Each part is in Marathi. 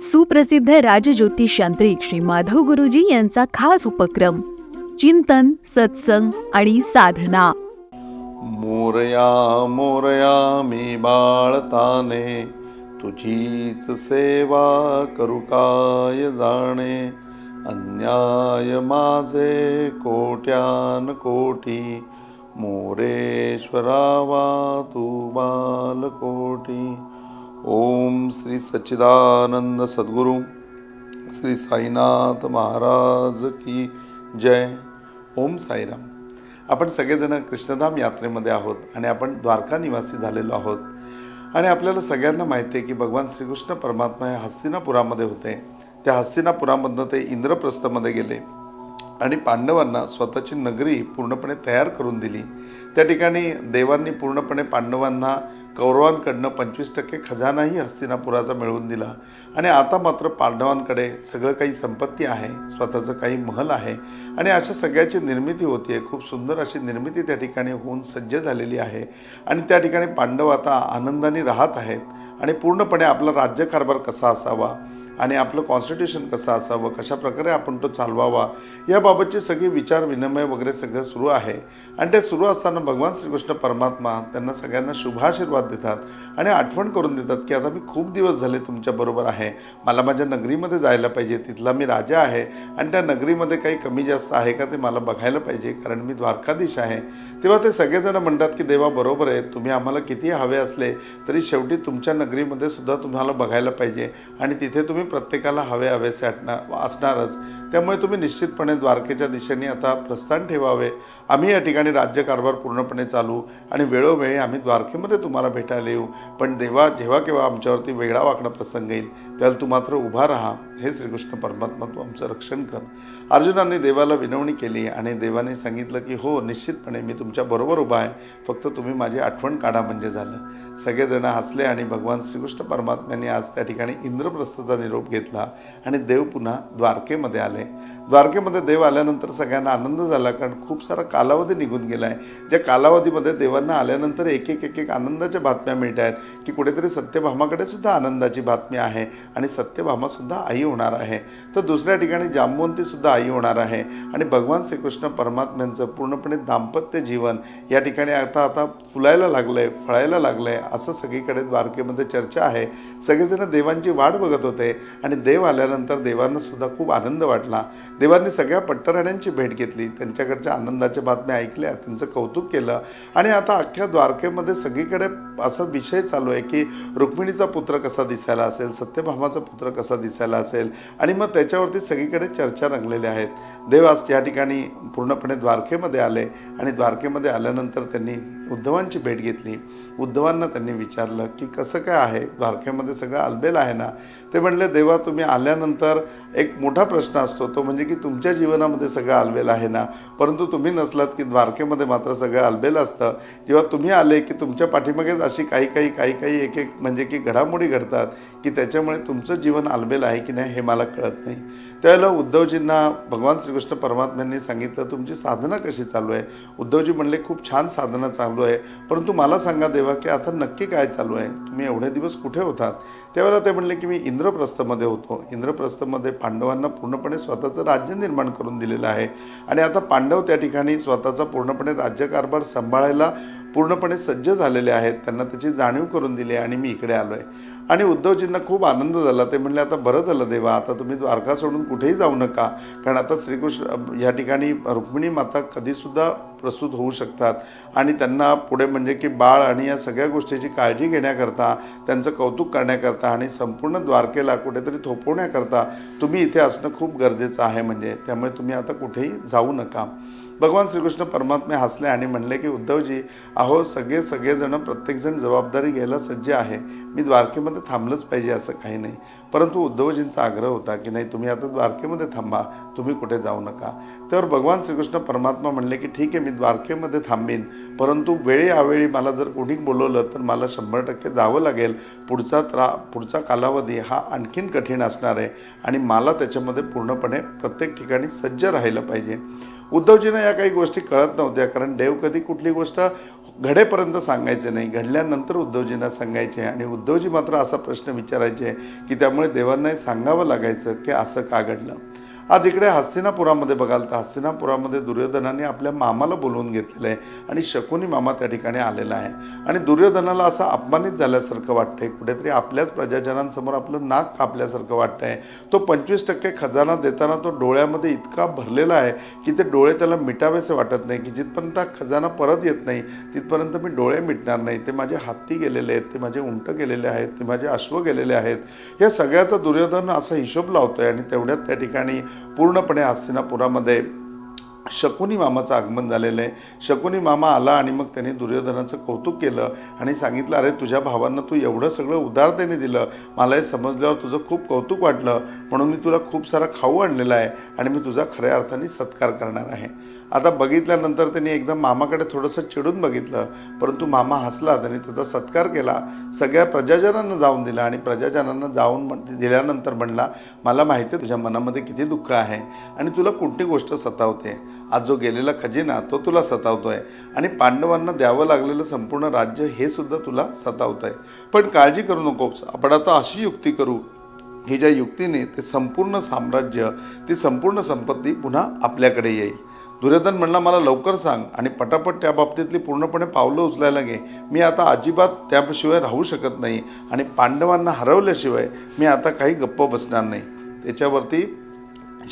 सुप्रसिद्ध राजज्योतिष यांत्रिक श्री माधव गुरुजी यांचा खास उपक्रम चिंतन सत्संग आणि साधना. मोरया मोरया मी बाळताने तुझीच सेवा करू काय जाणे? अन्याय माझे कोट्यान कोटी मोरेश्वरावा तू बालकोटी. ओम श्री सच्चिदानंद सद्गुरू श्री साईनाथ महाराज की जय. ओम साईराम. आपण सगळेजण कृष्णधाम यात्रेमध्ये आहोत आणि आपण द्वारका निवासी झालेलो आहोत. आणि आपल्याला सगळ्यांना माहिती आहे की भगवान श्रीकृष्ण परमात्मा हे हस्तिनापुरामध्ये होते. त्या हस्तिनापुरामधनं ते इंद्रप्रस्थमध्ये गेले आणि पांडवांना स्वतःची नगरी पूर्णपणे तयार करून दिली. त्या ठिकाणी देवांनी पूर्णपणे पांडवांना कौरवांकडनं पंचवीस टक्के खजानाही हस्तिनापुराचा मिळवून दिला. आणि आता मात्र पांडवांकडे सगळं काही संपत्ती आहे स्वतःचं काही महल आहे आणि अशा सगळ्याची निर्मिती होती आहे खूप सुंदर अशी निर्मिती त्या ठिकाणी होऊन सज्ज झालेली आहे. आणि त्या ठिकाणी पांडव आता आनंदाने राहत आहेत आणि पूर्णपणे आपला राज्यकारभार कसा असावा आणि आपलं कॉन्स्टिट्यूशन कसं असावं कशाप्रकारे आपण तो चालवावा याबाबतचे सगळे विचार विनिमय वगैरे सगळं सुरू आहे. आणि ते सुरू असताना भगवान श्रीकृष्ण परमात्मा त्यांना सगळ्यांना शुभाशीर्वाद देतात आणि आठवण करून देतात की आता मी खूप दिवस झाले तुमच्याबरोबर आहे. मला माझ्या नगरीमध्ये जायला पाहिजे तिथला मी राजा आहे आणि त्या नगरीमध्ये काही कमी जास्त आहे का ते मला बघायला पाहिजे कारण मी द्वारकाधीश आहे. तेव्हा ते सगळेजण म्हणतात की देवा बरोबर आहे तुम्ही आम्हाला किती हवे असले तरी शेवटी तुमच्या नगरीमध्ये सुद्धा तुम्हाला बघायला पाहिजे आणि तिथे तुम्ही प्रत्येकाला हवे हवेसे असणार असणारच. त्यामुळे तुम्ही निश्चितपणे द्वारकेच्या दिशेने आता प्रस्थान ठेवावे. आम्ही या ठिकाणी राज्यकारभार पूर्णपणे चालू आणि वेळोवेळी आम्ही द्वारकेमध्ये तुम्हाला भेटायला येऊ. पण देवा जेव्हा केव्हा आमच्यावरती वेगळा वाकडा प्रसंग येईल त्याला तू मात्र उभा राहा. हे श्रीकृष्ण परमात्मा तू आमचं रक्षण कर. अर्जुनाने देवाला विनवणी केली आणि देवाने सांगितलं की हो निश्चितपणे मी तुमच्याबरोबर उभा आहे. फक्त तुम्ही माझी आठवण काढा म्हणजे झालं. सगळेजण हसले आणि भगवान श्रीकृष्ण परमात्म्याने आज त्या ठिकाणी इंद्रप्रस्थाचा निरोप घेतला आणि देव पुन्हा द्वारकेमध्ये आले. द्वारकेमध्ये देव आल्यानंतर सगळ्यांना आनंद झाला कारण खूप सारा कालावधी निघून गेला आहे ज्या कालावधीमध्ये देवांना आल्यानंतर एक एक एक एक आनंदाच्या बातम्या मिळत आहेत की कुठेतरी सत्यभामाकडे सुद्धा आनंदाची बातमी आहे आणि सत्यभामासुद्धा आई होणार आहे. तर दुसऱ्या ठिकाणी जांबवंती सुद्धा आई होणार आहे. आणि भगवान श्रीकृष्ण परमात्म्यांचं पूर्णपणे दाम्पत्य जीवन या ठिकाणी आता आता फुलायला लागलंय फळायला लागलंय असं सगळीकडे द्वारकेमध्ये चर्चा आहे. सगळेजण देवांची वाट बघत होते आणि देव आल्यानंतर देवांना सुद्धा खूप आनंद वाटला. देवांनी सगळ्या पट्टराण्यांची भेट घेतली. त्यांच्याकडच्या आनंदाच्या बातम्या ऐकल्या त्यांचं कौतुक केलं. आणि आता अख्ख्या द्वारकेमध्ये सगळीकडे असा विषय चालू आहे की रुक्मिणीचा पुत्र कसा दिसायला असेल सत्यभामाचा पुत्र कसा दिसायला असेल आणि मग त्याच्यावरती सगळीकडे चर्चा रंगलेल्या आहेत. देवास या ठिकाणी पूर्णपणे द्वारकेमध्ये आले. आणि द्वारकेमध्ये आल्यानंतर त्यांनी उद्धवांची भेट घेतली. उद्धवांना त्यांनी विचारलं की कसं काय आहे? द्वारकेमध्ये सगळं अलबेल आहे ना? ते म्हणले देवा तुम्ही आल्यानंतर एक मोठा प्रश्न असतो. तो म्हणजे की तुमच्या जीवनामध्ये सगळं अलबेल आहे ना? परंतु तुम्ही नसलात की द्वारकेमध्ये मात्र सगळं अलबेल असतं. जेव्हा तुम्ही आले की तुमच्या पाठीमागेच अशी काही काही काही काही एक एक म्हणजे की घडामोडी घडतात की त्याच्यामुळे तुमचं जीवन अलबेल आहे की नाही हे मला कळत नाही. त्यावेळेला उद्धवजींना भगवान श्रीकृष्ण परमात्म्यांनी सांगितलं तुमची साधना कशी चालू आहे? उद्धवजी म्हणले खूप छान साधना चालू आहे. परंतु मला सांगा देवा की आता नक्की काय चालू आहे? तुम्ही एवढे दिवस कुठे होतात? त्यावेळेला ते म्हणले की मी इंद्रप्रस्थमध्ये होतो. इंद्रप्रस्थमध्ये पांडवांना पूर्णपणे स्वतःचं राज्य निर्माण करून दिलेलं आहे. आणि आता पांडव त्या ठिकाणी स्वतःचा पूर्णपणे राज्यकारभार सांभाळायला पूर्णपणे सज्ज झालेले आहेत. त्यांना त्याची जाणीव करून दिली आहे आणि मी इकडे आलो आहे. आणि उद्धवजींना खूप आनंद झाला. ते म्हणले आता बरं झालं देवा आता तुम्ही द्वारका सोडून कुठेही जाऊ नका. कारण आता श्रीकृष्ण या ठिकाणी रुक्मिणी माता कधीसुद्धा प्रसूत होऊ शकतात. आणि त्यांना पुढे म्हणजे की बाळ आणि या सगळ्या गोष्टीची काळजी घेण्याकरता त्यांचं कौतुक करण्याकरता आणि संपूर्ण द्वारकेला कुठेतरी थोपवण्याकरता तुम्ही इथे असणं खूप गरजेचं आहे. म्हणजे त्यामुळे तुम्ही आता कुठेही जाऊ नका. भगवान श्रीकृष्ण परमात्मे हसले आणि म्हणले की उद्धवजी अहो सगळे सगळेजण प्रत्येकजण जबाबदारी घ्यायला सज्ज आहे. मी द्वारकेमध्ये थांबलंच पाहिजे असं काही नाही. परंतु उद्धवजींचा आग्रह होता की नाही तुम्ही आता द्वारकेमध्ये थांबा. तुम्ही कुठे जाऊ नका. तर भगवान श्रीकृष्ण परमात्मा म्हणले की ठीक आहे मी द्वारकेमध्ये थांबेन. परंतु वेळी अवेळी मला जर कोणी बोलवलं तर मला शंभर टक्के जावं लागेल. पुढचा त्रा पुढचा कालावधी हा आणखीन कठीण असणार आहे आणि मला त्याच्यामध्ये पूर्णपणे प्रत्येक ठिकाणी सज्ज राहिलं पाहिजे. उद्धवजींना या काही गोष्टी कळत नव्हत्या कारण देव कधी कुठली गोष्ट घडेपर्यंत सांगायचे नाही. घडल्यानंतर उद्धवजींना सांगायचे आणि उद्धवजी मात्र असा प्रश्न विचारायचे की त्यामुळे देवांनाही सांगावं लागायचं की असं का घडलं. आज इकडे हस्तिनापुरामध्ये बघाल तर हस्तिनापुरामध्ये दुर्योधनाने आपल्या मामाला बोलवून घेतलेलं आहे आणि शकुनी मामा त्या ठिकाणी आलेला आहे. आणि दुर्योधनाला असं अपमानित झाल्यासारखं वाटतंय. कुठेतरी आपल्याच प्रजाजनांसमोर आपलं नाक कापल्यासारखं वाटतंय. तो पंचवीस टक्के खजाना देताना तो डोळ्यामध्ये इतका भरलेला आहे की ते डोळे त्याला मिटावेसे वाटत नाही की जिथपर्यंत खजाना परत येत नाही तिथपर्यंत मी डोळे मिटणार नाही. ते माझे हत्ती गेलेले आहेत ते माझे उंट गेलेले आहेत ते माझे अश्व गेलेले आहेत. या सगळ्याचा दुर्योधन असा हिशोब लावतोय आणि तेवढ्यात त्या ठिकाणी पूर्णपणे हस्तिनापुरामध्ये शकुनी मामाचं आगमन झालेलं आहे. शकुनी मामा आला आणि मग त्याने दुर्योधनाचं कौतुक केलं आणि सांगितलं अरे तुझ्या भावांना तू एवढं सगळं उदारतेने दिलं. मला हे समजल्यावर तुझं खूप कौतुक वाटलं. म्हणून मी तुला खूप सारा खाऊ आणलेला आहे आणि मी तुझा खऱ्या अर्थाने सत्कार करणार आहे. आता बघितल्यानंतर त्यांनी एकदा मामाकडे थोडंसं चिडून बघितलं. परंतु मामा हसला त्याने त्याचा सत्कार केला. सगळ्या प्रजाजनांना जाऊन दिला आणि प्रजाजनांना जाऊन म्हण- दिल्यानंतर म्हणला मला माहिती आहे तुझ्या मनामध्ये किती दुःख आहे आणि तुला कोणती गोष्ट सतावते. आज जो गेलेला खजिना तो तुला सतावतोय. आणि पांडवांना द्यावं लागलेलं संपूर्ण राज्य हे सुद्धा तुला सतावतंय. पण काळजी करू नकोस. आपण आता अशी युक्ती करू ही ज्या युक्तीने ते संपूर्ण साम्राज्य ती संपूर्ण संपत्ती पुन्हा आपल्याकडे येईल. दुर्योधन म्हणला मला लवकर सांग आणि पटापट त्या बाबतीतली पूर्णपणे पावलं उचलायला घे. मी आता अजिबात त्याशिवाय राहू शकत नाही आणि पांडवांना हरवल्याशिवाय मी आता काही गप्प बसणार नाही. त्याच्यावरती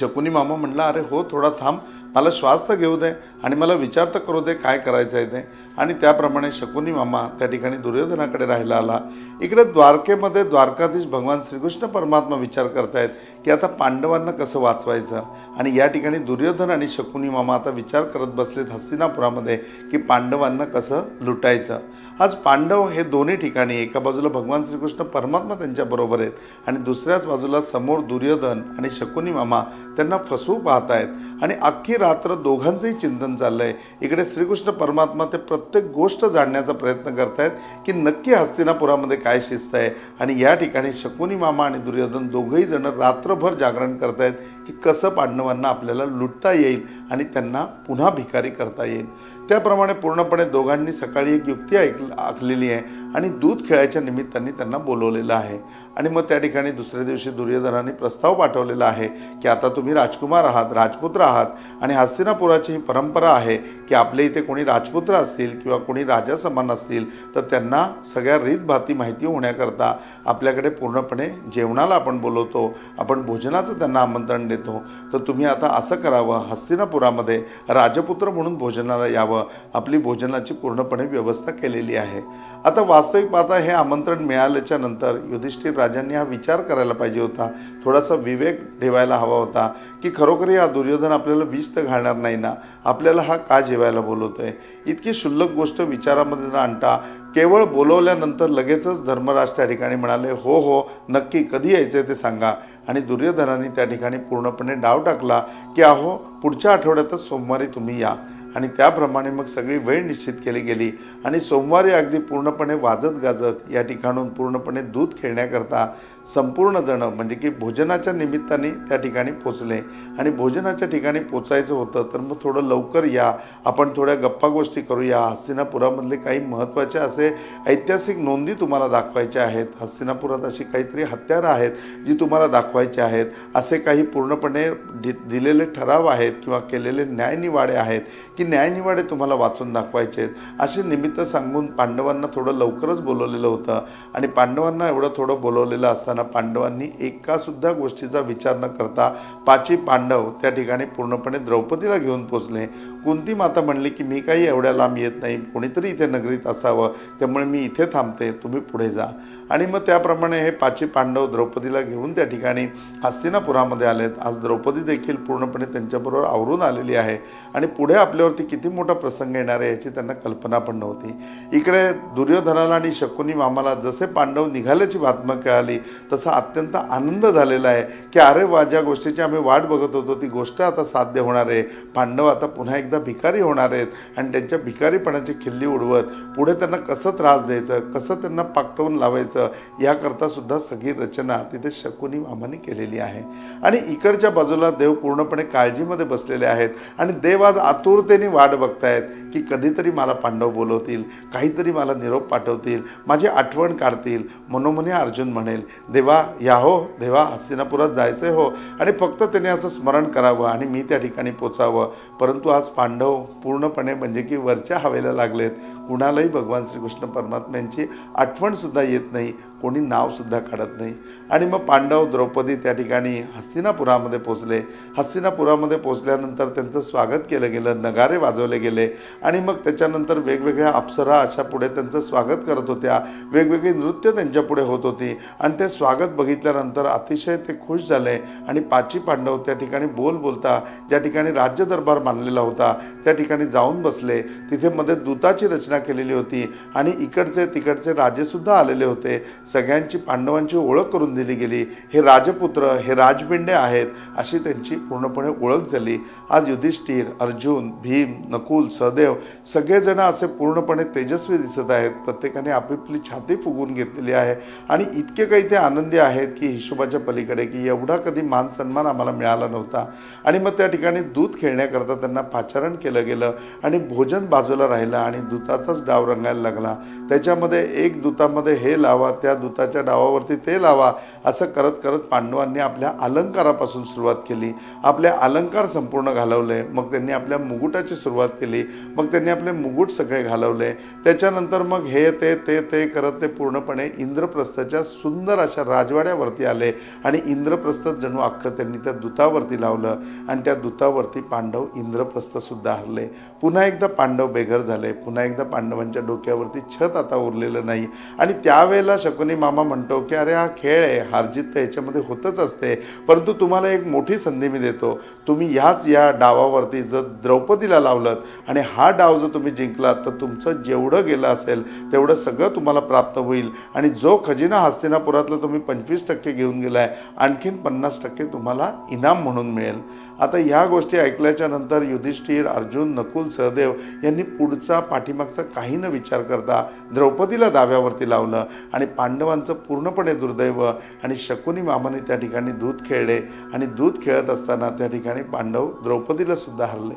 शकुनी मामा म्हणला अरे हो थोडा थांब. मला श्वास तर घेऊ दे आणि मला विचार तर करू दे काय करायचं आहे ते. आणि त्याप्रमाणे शकुनी मामा त्या ठिकाणी दुर्योधनाकडे राहायला आला. इकडे द्वारकेमध्ये द्वारकाधीश भगवान श्रीकृष्ण परमात्मा विचार करतायत की आता पांडवांना कसं वाचवायचं? आणि या ठिकाणी दुर्योधन आणि शकुनी मामा आता विचार करत बसलेत हस्तिनापुरामध्ये की पांडवांना कसं लुटायचं? आज पांडव हे दोन्ही ठिकाणी एका बाजूला भगवान श्रीकृष्ण परमात्मा त्यांच्याबरोबर आहेत आणि दुसऱ्याच बाजूला समोर दुर्योधन आणि शकुनी मामा त्यांना फसवू पाहत आहेत आणि अख्खी रात्र दोघांचंही चिंतन चाललं आहे इकडे श्रीकृष्ण परमात्मा ते प्रत्येक गोष्ट जाणण्याचा प्रयत्न करतायत की नक्की हस्तिनापुरामध्ये काय शिस्त आहे आणि या ठिकाणी शकुनी मामा आणि दुर्योधन दोघंही जण रात्रभर जागरण करतायत. की कसं पांडवांना आपल्याला लुटता येईल आणि त्यांना पुन्हा भिकारी करता येईल. त्याप्रमाणे पूर्णपणे दोघांनी सकाळी एक युक्ती ऐक आखलेली आहे आणि दूध खेळायच्या निमित्ताने त्यांना बोलवलेलं आहे. आणि मग त्या ठिकाणी दुसऱ्या दिवशी दुर्योधनाने प्रस्ताव पाठवलेला आहे की आता तुम्ही राजकुमार आहात राजपुत्र आहात आणि हस्तिनापुराची ही परंपरा आहे की आपल्या इथे कोणी राजपुत्र असतील किंवा कोणी राजा समान असतील तर त्यांना सगळ्या रीतभाती माहिती होण्याकरता आपल्याकडे पूर्णपणे जेवणाला आपण बोलवतो आपण भोजनाचं त्यांना आमंत्रण देतो. तर तुम्ही आता असं करावं हस्तिनापुरामध्ये राजपुत्र म्हणून भोजनाला यावं आपली भोजनाची पूर्णपणे व्यवस्था केलेली आहे. आता वास्तविक पाहता हे आमंत्रण मिळाल्याच्या नंतर युधिष्ठिर राजांनी हा विचार करायला पाहिजे होता. थोडासा विवेक ठेवायला हवा होता की खरोखर हा दुर्योधन आपल्याला विष तर घालणार नाही ना? आपल्याला हा का जेवायला बोलवतोय? इतकी क्षुल्लक गोष्ट विचारामध्ये न आणता केवळ बोलवल्यानंतर लगेचच धर्मराज त्या ठिकाणी म्हणाले हो हो नक्की कधी यायचं ते सांगा. आणि दुर्योधनाने त्या ठिकाणी पूर्णपणे डाव टाकला की अहो पुढच्या आठवड्यातच सोमवारी तुम्ही या. आणि त्याप्रमाणे मग सगळी वेळ निश्चित केली गेली. आणि सोमवारी अगदी पूर्णपणे वाजत गाजत या ठिकाणून पूर्णपणे दूध खेळण्याकरता संपूर्ण जण म्हणजे की भोजनाच्या निमित्ताने त्या ठिकाणी पोचले. आणि भोजनाच्या ठिकाणी पोचायचं होतं तर मग थोडं लवकर या. आपण थोड्या गप्पा गोष्टी करूया. हस्तिनापुरामधले काही महत्त्वाचे असे ऐतिहासिक नोंदी तुम्हाला दाखवायच्या आहेत. हस्तिनापुरात अशी काहीतरी हत्यारं आहेत जी तुम्हाला दाखवायची आहेत. असे काही पूर्णपणे दि दिलेले ठराव आहेत किंवा केलेले न्यायनिवाडे आहेत की न्यायनिवाडे तुम्हाला वाचून दाखवायचे आहेत. असे निमित्त सांगून पांडवांना थोडं लवकरच बोलवलेलं होतं. आणि पांडवांना एवढं थोडं बोलवलेलं असताना पांडवांनी एका सुद्धा गोष्टीचा विचार न करता पाची पांडव त्या ठिकाणी पूर्णपणे द्रौपदीला घेऊन पोचले. कुंती माता म्हणली की मी काही एवढ्या लांब येत नाही. कोणीतरी इथे नगरीत असावं. त्यामुळे मी इथे थांबते. तुम्ही पुढे जा. आणि मग त्याप्रमाणे हे पाची पांडव द्रौपदीला घेऊन त्या ठिकाणी हस्तिनापुरामध्ये आलेत. आज द्रौपदी देखील पूर्णपणे त्यांच्याबरोबर आवरून आलेली आहे. आणि पुढे आपल्यावरती किती मोठा प्रसंग येणार आहे याची त्यांना कल्पना पण नव्हती. इकडे दुर्योधनाला आणि शकुनी मामाला जसे पांडव निघाल्याची बातमी कळाली तसा अत्यंत आनंद झालेला आहे की अरे वा ज्या गोष्टीची आम्ही वाट बघत होतो ती गोष्ट आता साध्य होणार आहे. पांडव आता पुन्हा एकदा भिकारी होणार आहेत आणि त्यांच्या भिकारीपणाची खिल्ली उडवत पुढे त्यांना कसं त्रास द्यायचं कसं त्यांना पाकटवून लावायचं याकरता सुद्धा सगळी रचना तिथे शकुनी मामाने केलेली आहे. आणि इकडच्या बाजूला देव पूर्णपणे काळजीमध्ये बसलेले आहेत आणि देव आज आतुरतेने वाट बघतायत. की कधीतरी मला पांडव बोलवतील काहीतरी मला निरोप पाठवतील माझी आठवण काढतील. मनोमने अर्जुन म्हणेल देवा या हो देवा हस्तिनापुरात जायचंय हो. आणि फक्त त्याने असं स्मरण करावं आणि मी त्या ठिकाणी पोचावं. परंतु आज पांडव पूर्णपणे म्हणजे की वरच्या हवेला लागलेत. कुणालाही भगवान श्रीकृष्ण परमात्म्यांची आठवणसुद्धा येत नाही कोणी नावसुद्धा काढत नाही. आणि मग पांडव द्रौपदी त्या ठिकाणी हस्तिनापुरामध्ये पोचले हस्तिनापुरामध्ये पोचल्यानंतर त्यांचं स्वागत केलं गेलं नगारे वाजवले गेले. आणि मग त्याच्यानंतर वेगवेगळ्या अप्सरा अशा पुढे त्यांचं स्वागत करत होत्या. वेगवेगळी नृत्य त्यांच्या पुढे होत होती. आणि ते स्वागत बघितल्यानंतर अतिशय ते खुश झाले. आणि पाची पांडव त्या ठिकाणी बोल बोलता ज्या ठिकाणी राज्य दरबार मानलेला होता त्या ठिकाणी जाऊन बसले. तिथे मध्ये दूताची रचना केलेली होती. आणि इकडचे तिकडचे राजेसुद्धा आलेले होते. सगळ्यांची पांडवांची ओळख करून दिली गेली. हे राजपुत्र हे राजपिंडे आहेत अशी त्यांची पूर्णपणे ओळख झाली. आज युधिष्ठिर अर्जुन भीम नकुल सहदेव सगळेजण असे पूर्णपणे तेजस्वी दिसत आहेत. प्रत्येकाने आपापली छाती फुगवून घेतलेली आहे. आणि इतके काही ते आनंदी आहेत की हिशोबाच्या पलीकडे की एवढा कधी मान सन्मान आम्हाला मिळाला नव्हता. आणि मग त्या ठिकाणी दूध खेळण्याकरता त्यांना पाचारण केलं गेलं आणि भोजन बाजूला राहिलं आणि त्याचाच डाव रंगायला लागला. त्याच्यामध्ये एक दूतामध्ये हे लावा त्या दूताच्या डावावरती ते लावा असं करत करत पांडवांनी आपल्या अलंकारापासून सुरुवात केली. आपले अलंकार संपूर्ण घालवले मग त्यांनी आपल्या मुकुटाची सुरुवात केली मग त्यांनी आपले मुकुट सगळे घालवले. त्याच्यानंतर मग हे ते ते ते करत ते पूर्णपणे इंद्रप्रस्थाच्या सुंदर अशा राजवाड्यावरती आले आणि इंद्रप्रस्थ जणू अख्खं त्यांनी त्या दूतावरती लावलं आणि त्या दूतावरती पांडव इंद्रप्रस्थ सुद्धा हरले. पुन्हा एकदा पांडव बेघर झाले पुन्हा एकदा पांडवांच्या डोक्यावरती छत आता उरलेलं नाही. आणि त्यावेळेला शकुनी मामा म्हणतो की अरे हा खेळ आहे हारजित तर याच्यामध्ये होतच असते. परंतु तुम्हाला एक मोठी संधी मी देतो. तुम्ही ह्याच या डावावरती जर द्रौपदीला लावलं आणि हा डाव जर तुम्ही जिंकलात तर तुमचं जेवढं गेलं असेल तेवढं सगळं तुम्हाला प्राप्त होईल. आणि जो खजिना हस्तिनापुरातला तुम्ही पंचवीस टक्के घेऊन गेला आहे आणखीन पन्नास टक्के तुम्हाला इनाम म्हणून मिळेल. आता ह्या गोष्टी ऐकल्याच्या नंतर युधिष्ठिर अर्जुन नकुल सहदेव यांनी पुढचा पाठीमागचा काही न विचार करता द्रौपदीला दाव्यावरती लावलं आणि पांडवांचं पूर्णपणे दुर्दैव आणि शकुनी मामाने त्या ठिकाणी दूध खेळले आणि दूध खेळत असताना त्या ठिकाणी पांडव द्रौपदीला सुद्धा हरले.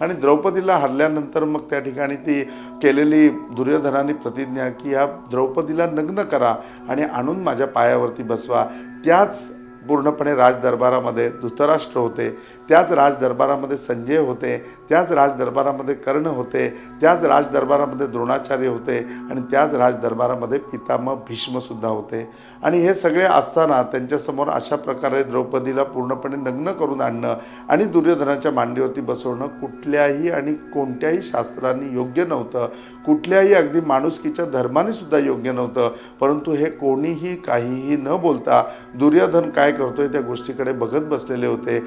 आणि द्रौपदीला हरल्यानंतर मग त्या ठिकाणी ती केलेली दुर्योधनाने प्रतिज्ञा की या द्रौपदीला नग्न करा आणि आणून माझ्या पायावरती बसवा. त्याच पूर्णपणे राजदरबारामध्ये धृतराष्ट्र होते. त्याच राजदरबारामध्ये संजय होते त्याच राजदरबारामध्ये कर्ण होते त्याच राजदरबारामध्ये द्रोणाचार्य होते आणि त्याच राजदरबारामध्ये पितामह भीष्मसुद्धा होते. आणि हे सगळे असताना त्यांच्यासमोर अशा प्रकारे द्रौपदीला पूर्णपणे नग्न करून आणणं आणि दुर्योधनाच्या मांडीवरती बसवणं कुठल्याही आणि कोणत्याही शास्त्रांनी योग्य नव्हतं. कुठल्याही अगदी माणुसकीच्या धर्माने सुद्धा योग्य नव्हतं. परंतु हे कोणीही काहीही न बोलता दुर्योधन काय करतोय त्या गोष्टीकडे बघत बसलेले होते.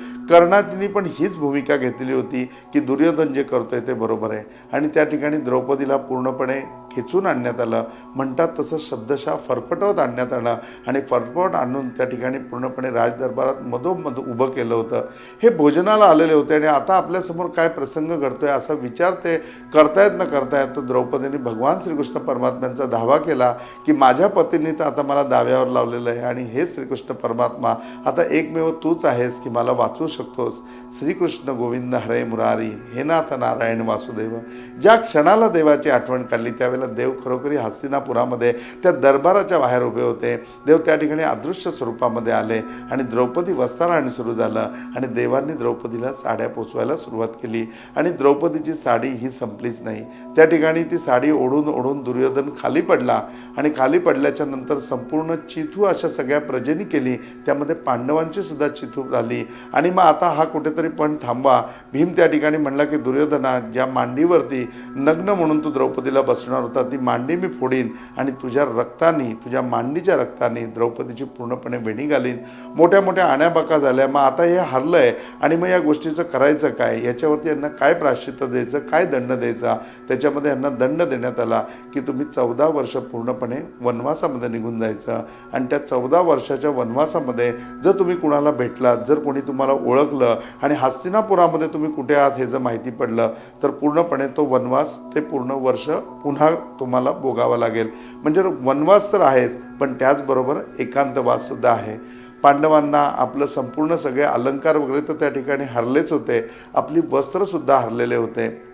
तिने पण हीच भूमिका घेतलेली होती की दुर्योधन जे करतोय ते बरोबर आहे. आणि त्या ठिकाणी द्रौपदीला पूर्णपणे खेचून आणण्यात आलं. म्हणतात तसं शब्दशः फरफटवत आणण्यात आलं. आणि फरफट आणून त्या ठिकाणी पूर्णपणे राजदरबारात मधोमध उभं केलं होतं. हे भोजनाला आलेले होते आणि आता आपल्यासमोर काय प्रसंग घडतोय असा विचार ते करतायत न करतायत तो द्रौपदीने भगवान श्रीकृष्ण परमात्म्यांचा धावा केला की माझ्या पतींनी तर आता मला दाव्यावर लावलेलं आहे आणि हे श्रीकृष्ण परमात्मा आता एकमेव तूच आहेस की मला वाचवू शकतोस. श्रीकृष्ण गोविंद हरे मुरारी हे नाथ नारायण वासुदेव. ज्या क्षणाला देवाची आठवण काढली त्यावेळेला देव खरोखरी हस्तिनापुरामध्ये त्या दरबाराच्या बाहेर उभे होते. देव त्या ठिकाणी अदृश्य स्वरूपामध्ये आले आणि द्रौपदी वस्ताराणी सुरू झालं आणि देवांनी द्रौपदीला साड्या पोचवायला सुरुवात केली. आणि द्रौपदीची साडी ही संपलीच नाही. त्या ठिकाणी ती साडी ओढून ओढून दुर्योधन खाली पडला आणि खाली पडल्याच्या नंतर संपूर्ण चिथू अशा सगळ्या प्रजेनी केली. त्यामध्ये पांडवांची सुद्धा चितूक झाली. आणि मग आता हा कुठेतरी पण थांबा भीम त्या ठिकाणी म्हणला की दुर्योधना ज्या मांडीवरती नग्न म्हणून तू द्रौपदीला बसणार होता ती मांडी मी फोडीन आणि तुझ्या रक्ताने तुझ्या मांडीच्या रक्ताने द्रौपदीची पूर्णपणे वेणी घालीन. मोठ्या मोठ्या आण्याबाका झाल्या. मग आता हे हरलं आहे आणि मग या गोष्टीचं करायचं काय? याच्यावरती यांना काय प्राश्चित्य द्यायचं? काय दंड द्यायचा? त्याच्यामध्ये यांना दंड देण्यात आला की तुम्ही चौदा वर्ष पूर्णपणे वनवासामध्ये निघून जायचं. आणि त्या चौदा वर्षाच्या वनवासामध्ये जर तुम्ही कुणाला भेटलात जर कोणी तुम्हाला ओळखलं आणि हस्तिनापुरामध्ये तुम्ही कुठे आहात हे जर माहिती पडलं तर पूर्णपणे तो वनवास ते पूर्ण वर्ष पुन्हा तुम्हाला भोगावा लागेल. म्हणजे वनवास तर आहेच पण त्याचबरोबर एकांतवाससुद्धा आहे. पांडवांना आपलं संपूर्ण सगळे अलंकार वगैरे तर त्या ठिकाणी हरलेच होते. आपली वस्त्रसुद्धा हरलेले होते.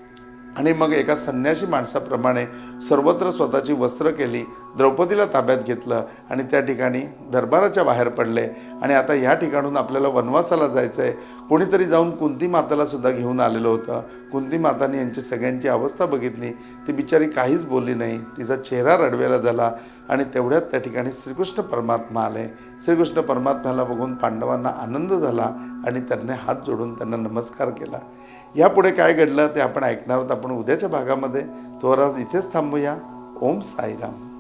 आणि मग एका संन्यासी माणसाप्रमाणे सर्वत्र स्वतःची वस्त्र केली द्रौपदीला ताब्यात घेतलं आणि त्या ठिकाणी दरबाराच्या बाहेर पडले. आणि आता या ठिकाणून आपल्याला वनवासाला जायचं आहे कोणीतरी जाऊन कुंती माताला सुद्धा घेऊन आलेलं होतं. कुंती माताने यांची सगळ्यांची अवस्था बघितली. ती बिचारी काहीच बोलली नाही. तिचा चेहरा रडवेला झाला आणि तेवढ्यात त्या ठिकाणी श्रीकृष्ण परमात्मा आले. श्रीकृष्ण परमात्म्याला बघून पांडवांना आनंद झाला आणि त्यांनी हात जोडून त्यांना नमस्कार केला. यापुढे काय घडलं ते आपण ऐकणार आहोत. आपण उद्याच्या भागामध्ये. तो आज इथेच थांबूया. ओम साईराम.